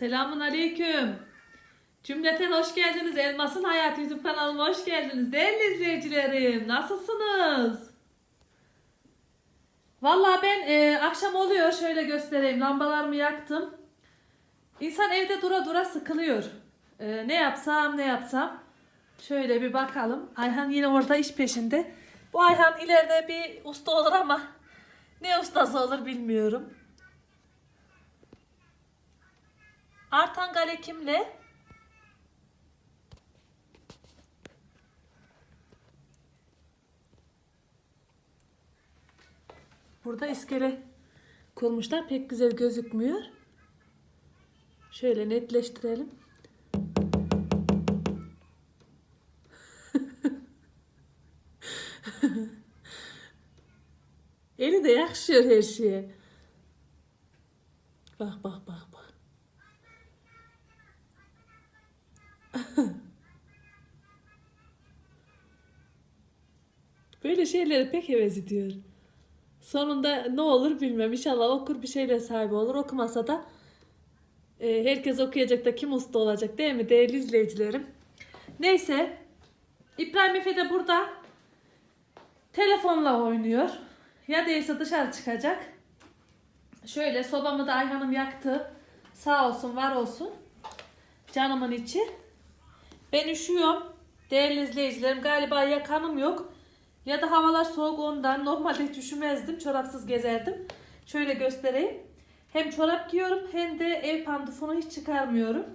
Selamun Aleyküm. Cümleten hoş geldiniz. Elmas'ın Hayatı YouTube kanalıma hoş geldiniz. Değerli izleyicilerim, nasılsınız? Vallahi ben e, akşam oluyor. Şöyle göstereyim. Lambalarımı yaktım. İnsan evde dura dura sıkılıyor. E, ne yapsam ne yapsam. Şöyle bir bakalım. Ayhan yine orada iş peşinde. Bu Ayhan ileride bir usta olur ama ne ustası olur bilmiyorum. Artan Gale kimle? Burada iskele kurmuşlar. Pek güzel gözükmüyor. Şöyle netleştirelim. Eli de yakışıyor her şeye. Bak bak bak Böyle şeyleri pek heves ediyor. Sonunda ne olur bilmem. İnşallah okur bir şeyle sahibi olur. Okumasa da e, herkes okuyacak da kim usta olacak değil mi değerli izleyicilerim? Neyse. İbrahim Efe de burada telefonla oynuyor. Ya değilse dışarı çıkacak. Şöyle sobamı da Ayhan'ım yaktı. Sağ olsun var olsun. Canımın içi. Ben üşüyorum. Değerli izleyicilerim galiba yakanım yok. Ya da havalar soğuk ondan. Normalde hiç üşümezdim. Çorapsız gezerdim. Şöyle göstereyim. Hem çorap giyiyorum hem de ev pandufunu hiç çıkarmıyorum.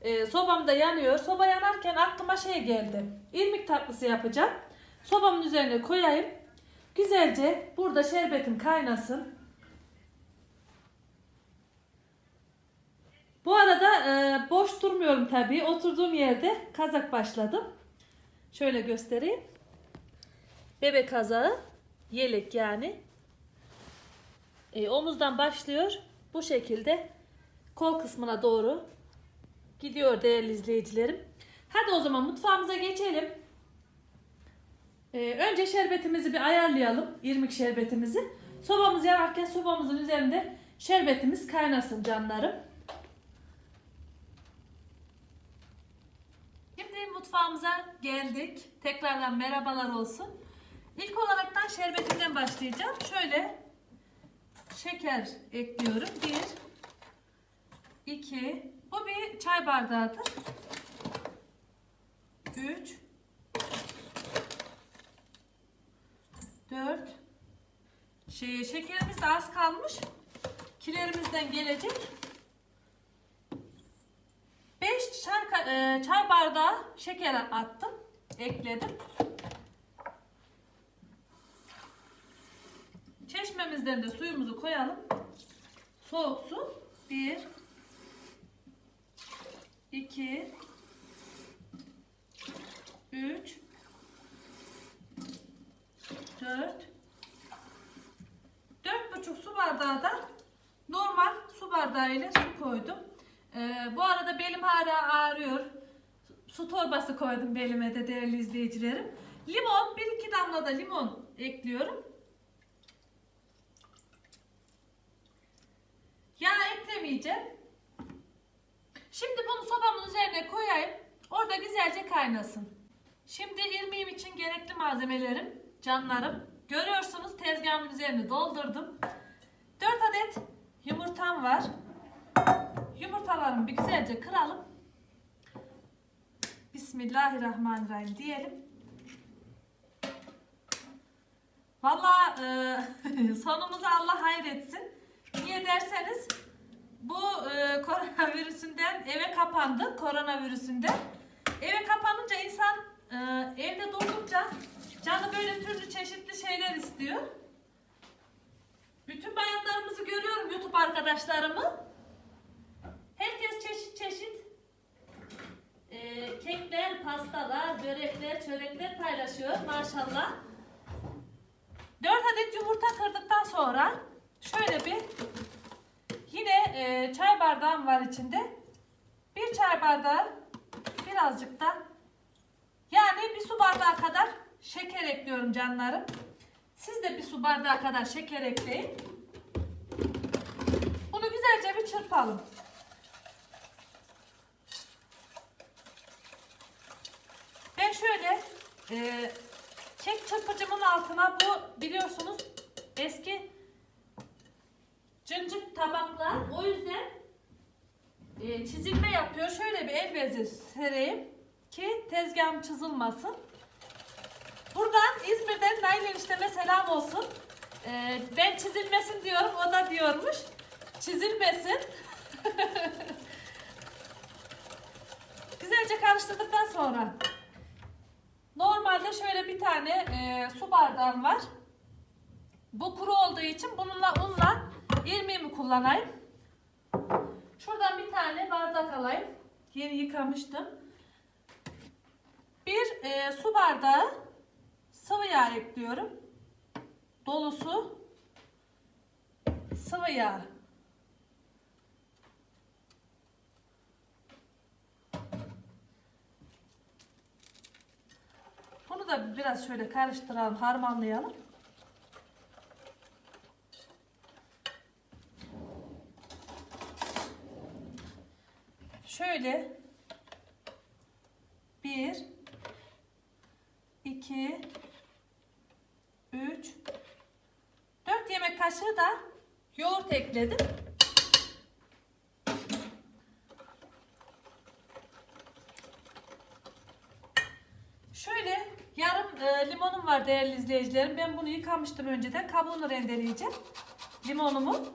Ee, sobam da yanıyor. Soba yanarken aklıma şey geldi. İrmik tatlısı yapacağım. Sobamın üzerine koyayım. Güzelce burada şerbetim kaynasın. Bu arada e, boş durmuyorum tabii. Oturduğum yerde kazak başladım. Şöyle göstereyim. Bebek kazağı, yelek yani. E, omuzdan başlıyor. Bu şekilde kol kısmına doğru gidiyor değerli izleyicilerim. Hadi o zaman mutfağımıza geçelim. E, önce şerbetimizi bir ayarlayalım. İrmik şerbetimizi. Sobamız yanarken sobamızın üzerinde şerbetimiz kaynasın canlarım. Şimdi mutfağımıza geldik. Tekrardan merhabalar olsun. İlk olaraktan şerbetimden başlayacağım. Şöyle şeker ekliyorum. Bir, iki, bu bir çay bardağıdır. Üç, dört, şey, şekerimiz az kalmış. Kilerimizden gelecek. E, çay bardağı şeker attım. Ekledim. Çeşmemizden de suyumuzu koyalım. Soğuk su. 1 2 3 4 4,5 su bardağı da normal su bardağı ile su koydum. Ee, bu arada belim hala ağrıyor. Su torbası koydum belime de değerli izleyicilerim. Limon, bir iki damla da limon ekliyorum. Yağ eklemeyeceğim. Şimdi bunu sobamın üzerine koyayım. Orada güzelce kaynasın. Şimdi irmiğim için gerekli malzemelerim, canlarım. Görüyorsunuz tezgahımın üzerine doldurdum. 4 adet yumurtam var. Yumurtalarımı bir güzelce kıralım. Bismillahirrahmanirrahim diyelim. Valla e, sonumuzu Allah hayretsin. Niye derseniz bu e, koronavirüsünden eve kapandı. Koronavirüsünden. Eve kapanınca insan e, evde durdukça canı böyle türlü çeşitli şeyler istiyor. Bütün bayanlarımızı görüyorum YouTube arkadaşlarımı. Börekler, çörekler paylaşıyor maşallah. 4 adet yumurta kırdıktan sonra şöyle bir yine e, çay bardağım var içinde. Bir çay bardağı birazcık da yani bir su bardağı kadar şeker ekliyorum canlarım. Siz de bir su bardağı kadar şeker ekleyin. Bunu güzelce bir çırpalım. Şöyle e, kek çırpıcımın altına bu biliyorsunuz eski cıncık tabaklar. O yüzden e, çizilme yapıyor. Şöyle bir el bezi sereyim ki tezgahım çizilmasın. Buradan İzmir'den Nail enişteme selam olsun. E, ben çizilmesin diyorum. O da diyormuş. Çizilmesin. Güzelce karıştırdıktan sonra normalde şöyle bir tane e, su bardağım var. Bu kuru olduğu için bununla unla irmiğimi kullanayım. Şuradan bir tane bardak alayım. Yeni yıkamıştım. Bir e, su bardağı sıvı yağ ekliyorum. Dolusu sıvı yağ. Bunu da biraz şöyle karıştıralım, harmanlayalım. Şöyle bir, iki, üç, dört yemek kaşığı da yoğurt ekledim. Şöyle yarım e, değerli izleyicilerim. Ben bunu yıkamıştım önceden. Kabuğunu rendeleyeceğim. Limonumu.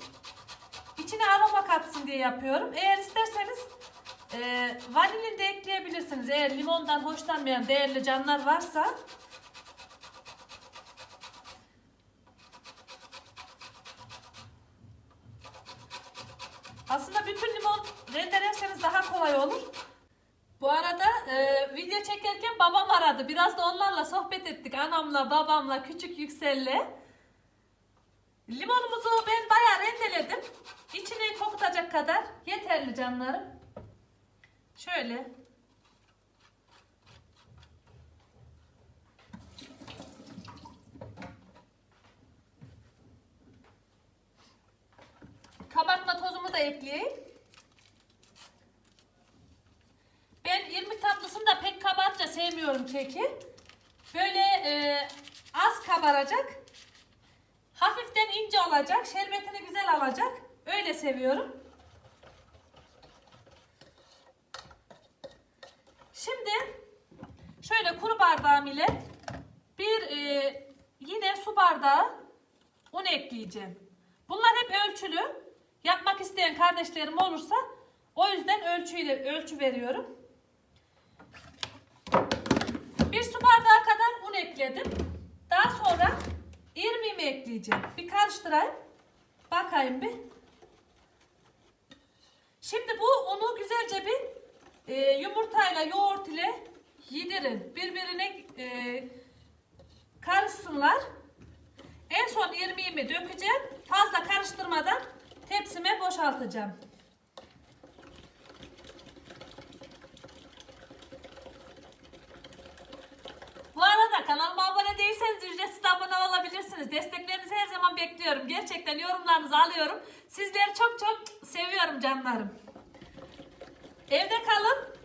İçine aroma katsın diye yapıyorum. Eğer isterseniz e, vanilin de ekleyebilirsiniz. Eğer limondan hoşlanmayan değerli canlar varsa. Aslında bütün limon rendelerseniz daha kolay olur. Bu arada e, video çekerken babam aradı. Biraz da onlarla sohbet ettik. Anamla, babamla, küçük Yüksel'le. Limonumuzu ben bayağı rendeledim. İçini kokutacak kadar yeterli canlarım. Şöyle. Kabartma tozumu da ekleyeyim. İrmik tatlısını da pek kabarınca sevmiyorum keki. Böyle e, az kabaracak. Hafiften ince olacak. Şerbetini güzel alacak. Öyle seviyorum. Şimdi şöyle kuru bardağım ile bir e, yine su bardağı un ekleyeceğim. Bunlar hep ölçülü. Yapmak isteyen kardeşlerim olursa o yüzden ölçüyle ölçü veriyorum. Bir su bardağı kadar un ekledim. Daha sonra irmiğimi ekleyeceğim. Bir karıştırayım. Bakayım bir. Şimdi bu unu güzelce bir e, yumurtayla yoğurt ile yedirin. Birbirine e, karışsınlar. En son irmiğimi dökeceğim. Fazla karıştırmadan tepsime boşaltacağım. Bu arada kanalıma abone değilseniz ücretsiz abone olabilirsiniz. Desteklerinizi her zaman bekliyorum. Gerçekten yorumlarınızı alıyorum. Sizleri çok çok seviyorum canlarım. Evde kalın.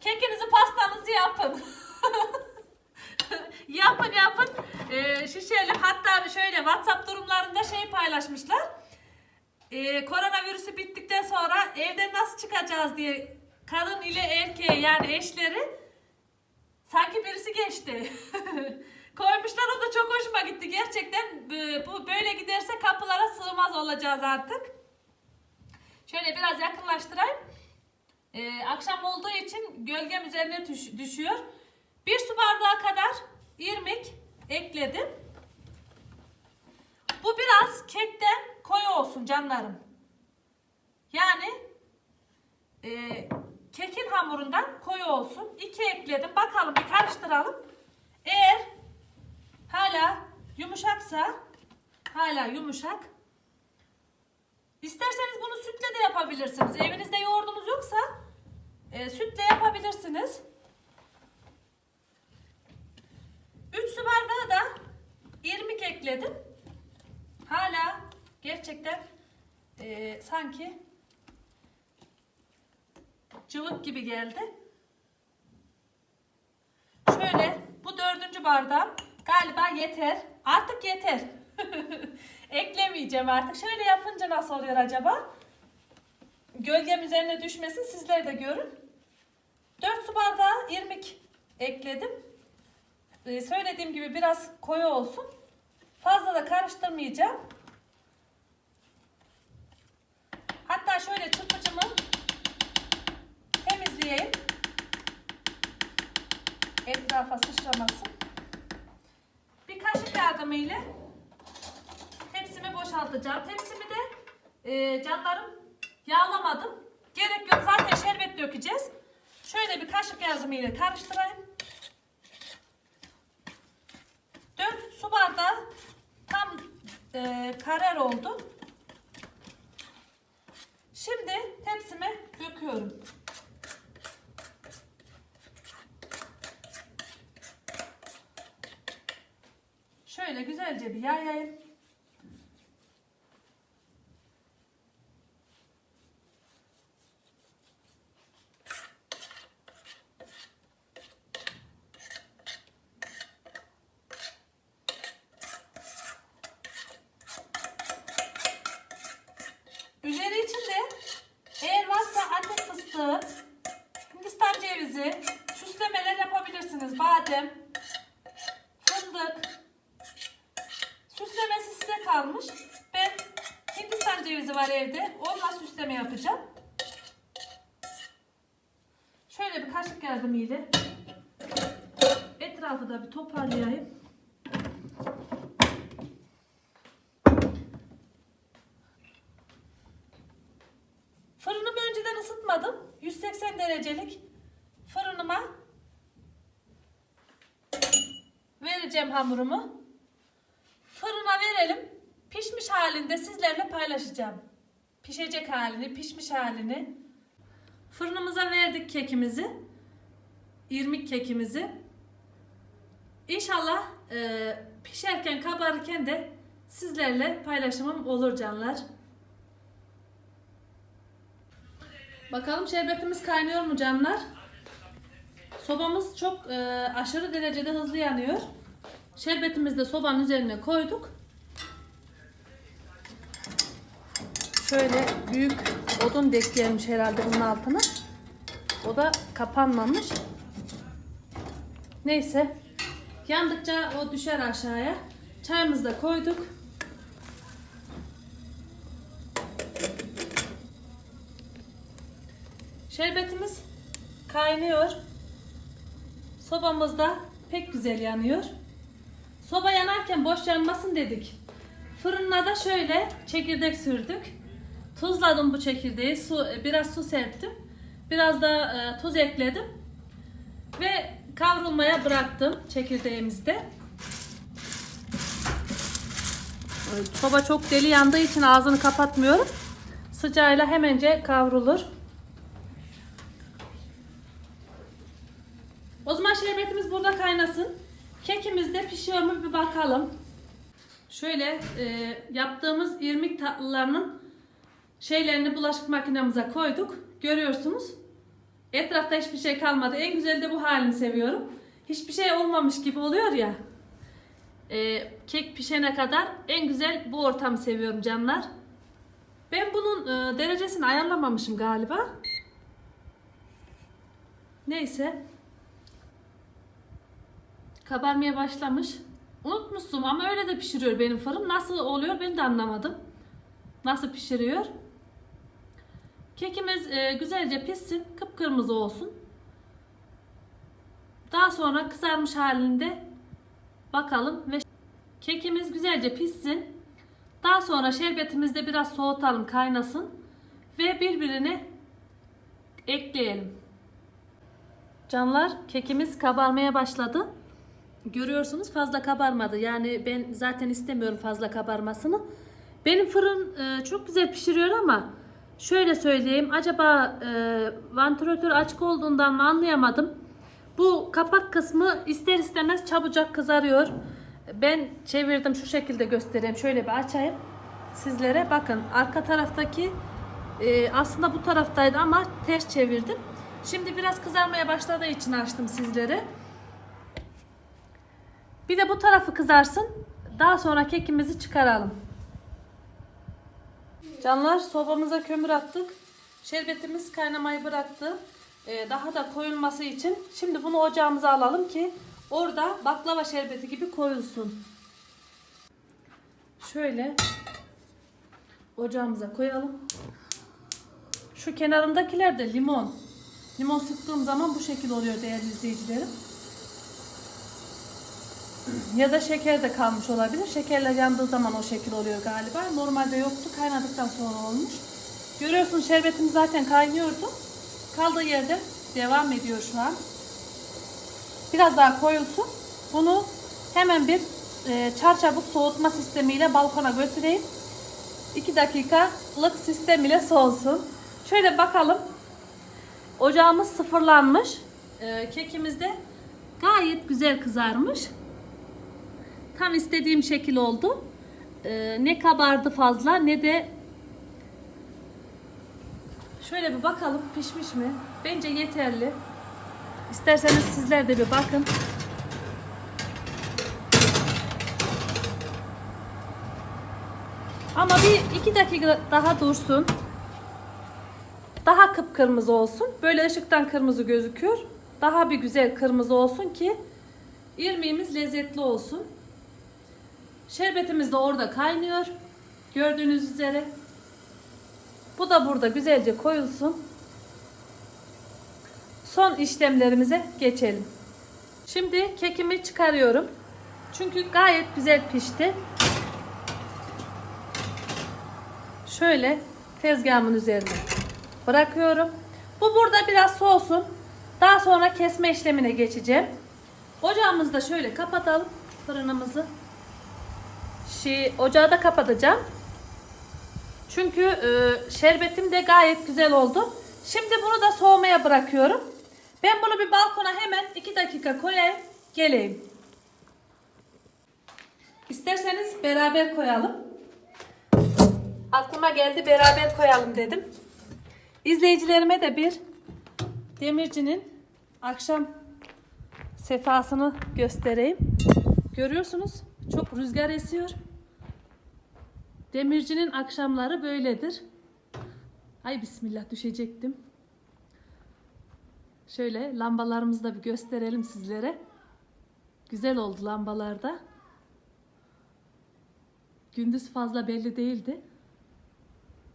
Kekinizi pastanızı yapın. yapın yapın. Ee, şişelim. Hatta şöyle WhatsApp durumlarında şey paylaşmışlar. Ee, koronavirüsü bittikten sonra evden nasıl çıkacağız diye kadın ile erkeği yani eşleri Sanki birisi geçti. Koymuşlar o da çok hoşuma gitti. Gerçekten bu- bu böyle giderse kapılara sığmaz olacağız artık. Şöyle biraz yakınlaştırayım. Ee, akşam olduğu için gölgem üzerine düş- düşüyor. Bir su bardağı kadar irmik ekledim. Bu biraz kekten koyu olsun canlarım. Yani e, kekin hamurundan koyu olsun. İki ekledim. Bakalım bir karıştıralım. Eğer hala yumuşaksa hala yumuşak. İsterseniz bunu sütle de yapabilirsiniz. Evinizde yoğurdunuz yoksa e, sütle yapabilirsiniz. 3 su bardağı da irmik ekledim. Hala gerçekten e, sanki cıvık gibi geldi. Şöyle su bardağım. Galiba yeter. Artık yeter. Eklemeyeceğim artık. Şöyle yapınca nasıl oluyor acaba? Gölgem üzerine düşmesin sizler de görün. 4 su bardağı irmik ekledim. Ee, söylediğim gibi biraz koyu olsun. Fazla da karıştırmayacağım. Hatta şöyle çırpıcımı temizleyeyim. Etrafa sıçramasın. Bir kaşık yardımıyla tepsimi boşaltacağım. Tepsimi de e, canlarım yağlamadım. Gerek yok zaten şerbet dökeceğiz. Şöyle bir kaşık yardımıyla karıştırayım. 4 su bardağı tam e, karar oldu. Şimdi tepsime döküyorum. Şöyle güzelce bir yayayım. Üzeri için de eğer varsa antep fıstığı, hindistan cevizi, süslemeler yapabilirsiniz. Badem, fındık. Süslemesi size kalmış. Ben hindistan cevizi var evde. Onunla süsleme yapacağım. Şöyle bir kaşık yardımıyla etrafı da bir toparlayayım. Fırınımı önceden ısıtmadım. 180 derecelik fırınıma vereceğim hamurumu. Fırına verelim. Pişmiş halinde sizlerle paylaşacağım. Pişecek halini, pişmiş halini. Fırınımıza verdik kekimizi. İrmik kekimizi. İnşallah e, pişerken, kabarırken de sizlerle paylaşımım olur canlar. Bakalım şerbetimiz kaynıyor mu canlar? Sobamız çok e, aşırı derecede hızlı yanıyor. Şerbetimizi de sobanın üzerine koyduk. Şöyle büyük odun deklemiş herhalde bunun altına. O da kapanmamış. Neyse. Yandıkça o düşer aşağıya. Çayımızı da koyduk. Şerbetimiz kaynıyor. Sobamız da pek güzel yanıyor. Soba yanarken boş yanmasın dedik. Fırına da şöyle çekirdek sürdük. Tuzladım bu çekirdeği. Su, biraz su serptim. Biraz da e, tuz ekledim. Ve kavrulmaya bıraktım çekirdeğimizde. Soba çok deli yandığı için ağzını kapatmıyorum. Sıcağıyla hemence kavrulur. O zaman şerbetimiz burada kaynasın. Kekimiz de pişiyor mu bir bakalım. Şöyle e, yaptığımız irmik tatlılarının şeylerini bulaşık makinemize koyduk. Görüyorsunuz. Etrafta hiçbir şey kalmadı. En güzel de bu halini seviyorum. Hiçbir şey olmamış gibi oluyor ya. E, kek pişene kadar en güzel bu ortamı seviyorum canlar. Ben bunun e, derecesini ayarlamamışım galiba. Neyse. Kabarmaya başlamış. Unutmuşsun ama öyle de pişiriyor benim fırın. Nasıl oluyor ben de anlamadım. Nasıl pişiriyor? Kekimiz e, güzelce pişsin. Kıpkırmızı olsun. Daha sonra kızarmış halinde bakalım ve kekimiz güzelce pişsin. Daha sonra şerbetimizi de biraz soğutalım, kaynasın ve birbirine ekleyelim. Canlar, kekimiz kabarmaya başladı. Görüyorsunuz fazla kabarmadı. Yani ben zaten istemiyorum fazla kabarmasını. Benim fırın e, çok güzel pişiriyor ama şöyle söyleyeyim. Acaba e, vantilatör açık olduğundan mı anlayamadım. Bu kapak kısmı ister istemez çabucak kızarıyor. Ben çevirdim şu şekilde göstereyim. Şöyle bir açayım sizlere. Bakın arka taraftaki e, aslında bu taraftaydı ama ters çevirdim. Şimdi biraz kızarmaya başladığı için açtım sizlere. Bir de bu tarafı kızarsın. Daha sonra kekimizi çıkaralım. Canlar sobamıza kömür attık. Şerbetimiz kaynamayı bıraktı. Ee, daha da koyulması için şimdi bunu ocağımıza alalım ki orada baklava şerbeti gibi koyulsun. Şöyle ocağımıza koyalım. Şu kenarındakiler de limon. Limon sıktığım zaman bu şekil oluyor değerli izleyicilerim. Ya da şeker de kalmış olabilir. Şekerler yandığı zaman o şekil oluyor galiba. Normalde yoktu. Kaynadıktan sonra olmuş. Görüyorsunuz şerbetim zaten kaynıyordu. Kaldığı yerde devam ediyor şu an. Biraz daha koyulsun. Bunu hemen bir e, çarçabuk soğutma sistemiyle balkona götüreyim. 2 dakikalık sistem ile soğusun. Şöyle bakalım. Ocağımız sıfırlanmış. E, kekimiz de gayet güzel kızarmış. Tam istediğim şekil oldu. E, ne kabardı fazla ne de Şöyle bir bakalım pişmiş mi? Bence yeterli. İsterseniz sizler de bir bakın. Ama bir iki dakika daha dursun. Daha kıpkırmızı olsun. Böyle ışıktan kırmızı gözüküyor. Daha bir güzel kırmızı olsun ki irmiğimiz lezzetli olsun. Şerbetimiz de orada kaynıyor. Gördüğünüz üzere. Bu da burada güzelce koyulsun. Son işlemlerimize geçelim. Şimdi kekimi çıkarıyorum. Çünkü gayet güzel pişti. Şöyle tezgahımın üzerine bırakıyorum. Bu burada biraz soğusun. Daha sonra kesme işlemine geçeceğim. Ocağımızı da şöyle kapatalım. Fırınımızı. Şey, ocağı da kapatacağım. Çünkü e, şerbetim de gayet güzel oldu. Şimdi bunu da soğumaya bırakıyorum. Ben bunu bir balkona hemen 2 dakika koyayım. Geleyim. İsterseniz beraber koyalım. Aklıma geldi beraber koyalım dedim. İzleyicilerime de bir demircinin akşam sefasını göstereyim. Görüyorsunuz çok rüzgar esiyor. Demircinin akşamları böyledir. Ay bismillah düşecektim. Şöyle lambalarımızı da bir gösterelim sizlere. Güzel oldu lambalarda. Gündüz fazla belli değildi.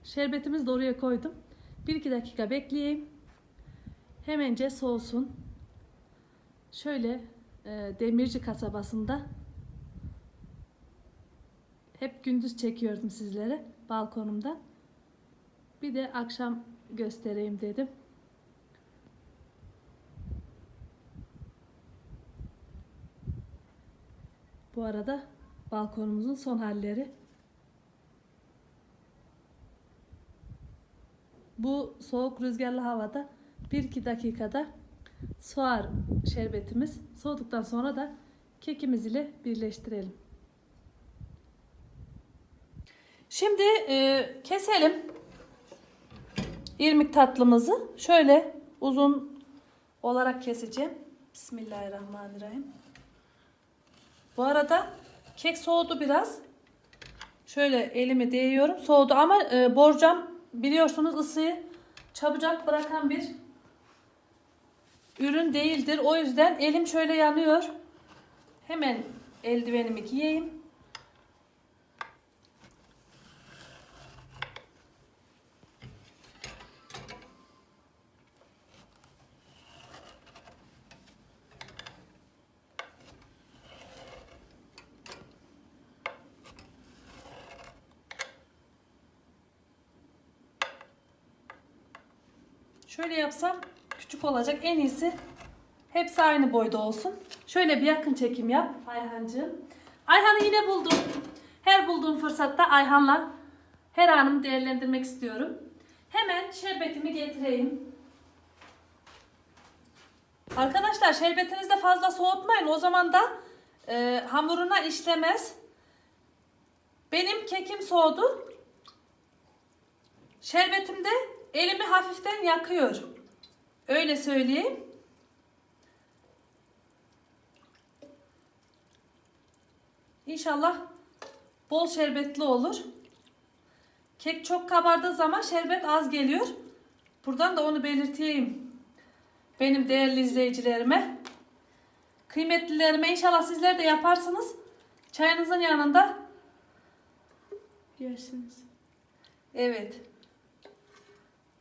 Şerbetimizi de oraya koydum. 1-2 dakika bekleyeyim. Hemence soğusun. Şöyle e, Demirci kasabasında hep gündüz çekiyordum sizlere balkonumda. Bir de akşam göstereyim dedim. Bu arada balkonumuzun son halleri. Bu soğuk rüzgarlı havada 1-2 dakikada soğar şerbetimiz. Soğuduktan sonra da kekimiz ile birleştirelim. Şimdi e, keselim irmik tatlımızı. Şöyle uzun olarak keseceğim. Bismillahirrahmanirrahim. Bu arada kek soğudu biraz. Şöyle elimi değiyorum. Soğudu ama e, borcam biliyorsunuz ısıyı çabucak bırakan bir ürün değildir. O yüzden elim şöyle yanıyor. Hemen eldivenimi giyeyim. Yapsam küçük olacak. En iyisi hepsi aynı boyda olsun. Şöyle bir yakın çekim yap Ayhancığım. Ayhan'ı yine buldum. Her bulduğum fırsatta Ayhan'la her anımı değerlendirmek istiyorum. Hemen şerbetimi getireyim. Arkadaşlar şerbetinizi de fazla soğutmayın. O zaman da e, hamuruna işlemez. Benim kekim soğudu. Şerbetim de elimi hafiften yakıyor. Öyle söyleyeyim. İnşallah bol şerbetli olur. Kek çok kabardığı zaman şerbet az geliyor. Buradan da onu belirteyim. Benim değerli izleyicilerime. Kıymetlilerime inşallah sizler de yaparsınız. Çayınızın yanında. Yersiniz. Evet.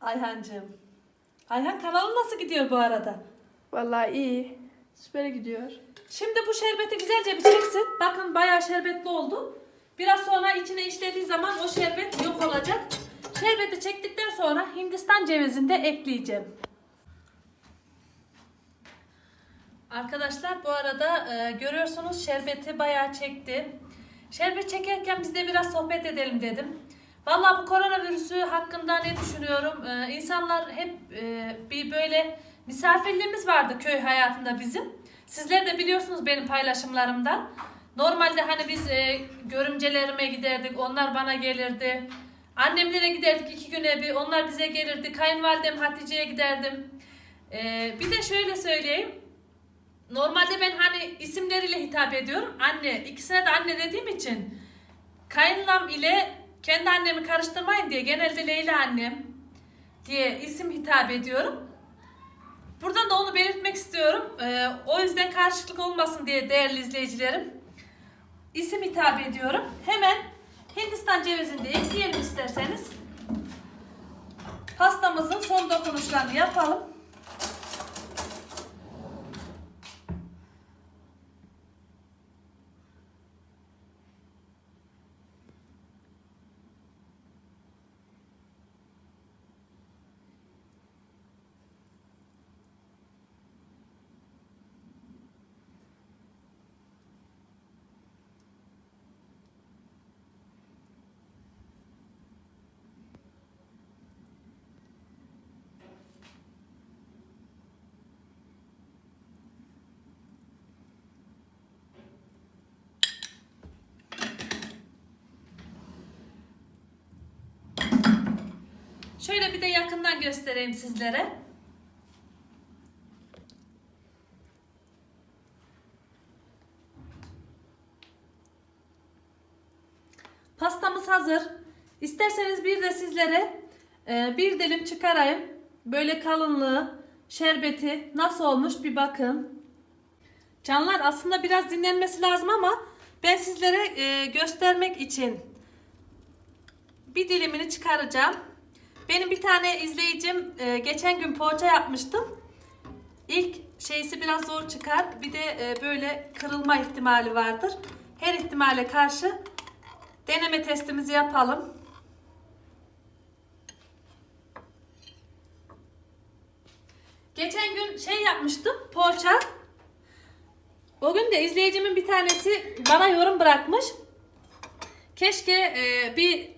Ayhancığım. Ayhan kanalı nasıl gidiyor bu arada? Vallahi iyi. Süper gidiyor. Şimdi bu şerbeti güzelce bir çeksin. Bakın bayağı şerbetli oldu. Biraz sonra içine işlediği zaman o şerbet yok olacak. Şerbeti çektikten sonra Hindistan cevizini de ekleyeceğim. Arkadaşlar bu arada e, görüyorsunuz şerbeti bayağı çekti. Şerbet çekerken biz de biraz sohbet edelim dedim. Vallahi bu koronavirüsü hakkında ne düşünüyorum? Ee, insanlar hep e, bir böyle misafirliğimiz vardı köy hayatında bizim. Sizler de biliyorsunuz benim paylaşımlarımdan. Normalde hani biz e, görümcelerime giderdik, onlar bana gelirdi. Annemlere giderdik iki güne bir, onlar bize gelirdi. Kayınvalidem Hatice'ye giderdim. Ee, bir de şöyle söyleyeyim. Normalde ben hani isimleriyle hitap ediyorum. Anne, ikisine de anne dediğim için kayınlam ile kendi annemi karıştırmayın diye genelde Leyla annem diye isim hitap ediyorum. Buradan da onu belirtmek istiyorum. Ee, o yüzden karışıklık olmasın diye değerli izleyicilerim. isim hitap ediyorum. Hemen Hindistan cevizini de ekleyelim isterseniz. Pastamızın son dokunuşlarını yapalım. Şöyle bir de yakından göstereyim sizlere. Pastamız hazır. İsterseniz bir de sizlere e, bir dilim çıkarayım. Böyle kalınlığı, şerbeti nasıl olmuş bir bakın. Canlar aslında biraz dinlenmesi lazım ama ben sizlere e, göstermek için bir dilimini çıkaracağım. Benim bir tane izleyicim e, geçen gün poğaça yapmıştım. İlk şeysi biraz zor çıkar. Bir de e, böyle kırılma ihtimali vardır. Her ihtimale karşı deneme testimizi yapalım. Geçen gün şey yapmıştım poğaça. O gün de izleyicimin bir tanesi bana yorum bırakmış. Keşke e, bir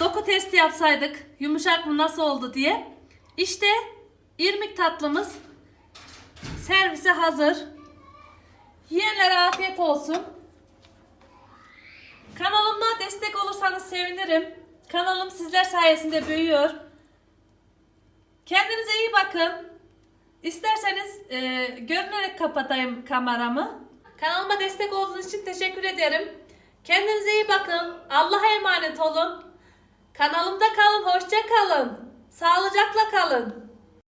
doku testi yapsaydık. Yumuşak mı nasıl oldu diye. İşte irmik tatlımız servise hazır. Yiyenlere afiyet olsun. Kanalıma destek olursanız sevinirim. Kanalım sizler sayesinde büyüyor. Kendinize iyi bakın. İsterseniz e, görünerek kapatayım kameramı. Kanalıma destek olduğunuz için teşekkür ederim. Kendinize iyi bakın. Allah'a emanet olun. Kanalımda kalın, hoşça kalın. Sağlıcakla kalın.